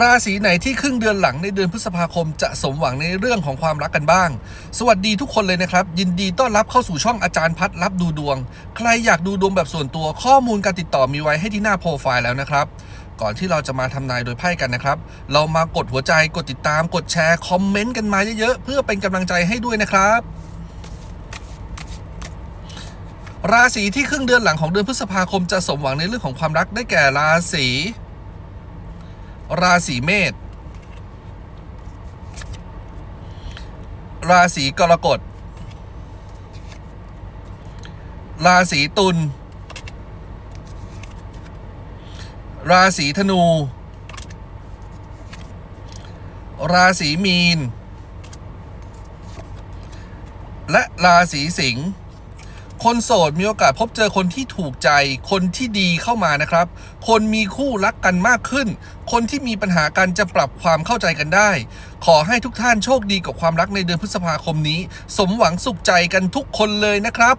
ราศีไหนที่ครึ่งเดือนหลังในเดือนพฤษภาคมจะสมหวังในเรื่องของความรักกันบ้าง สวัสดีทุกคนเลยนะครับ ยินดีต้อนรับเข้าสู่ช่องอาจารย์พัดรับดูดวง ใครอยากดูดวงแบบส่วนตัวข้อมูลการติดต่อมีไว้ให้ที่หน้าโปรไฟล์แล้วนะครับก่อนที่เราจะมาทำนายโดยไพ่กันนะครับ เรามากดหัวใจกดติดตามกดแชร์คอมเมนต์กันมาเยอะๆเพื่อเป็นกำลังใจให้ด้วยนะครับราศีที่ครึ่งเดือนหลังของเดือนพฤษภาคมจะสมหวังในเรื่องของความรักได้แก่ราศี ราศีเมษราศีกรกฎ ราศีตุล ราศีธนู ราศีมีน และราศีสิงห์ คนโสดมีโอกาสพบเจอคนที่ถูกใจ คนที่ดีเข้ามานะครับ คนมีคู่รักกันมากขึ้น คนที่มีปัญหากันจะปรับความเข้าใจกันได้ ขอให้ทุกท่านโชคดีกับความรักในเดือนพฤษภาคมนี้ สมหวังสุขใจกันทุกคนเลยนะครับ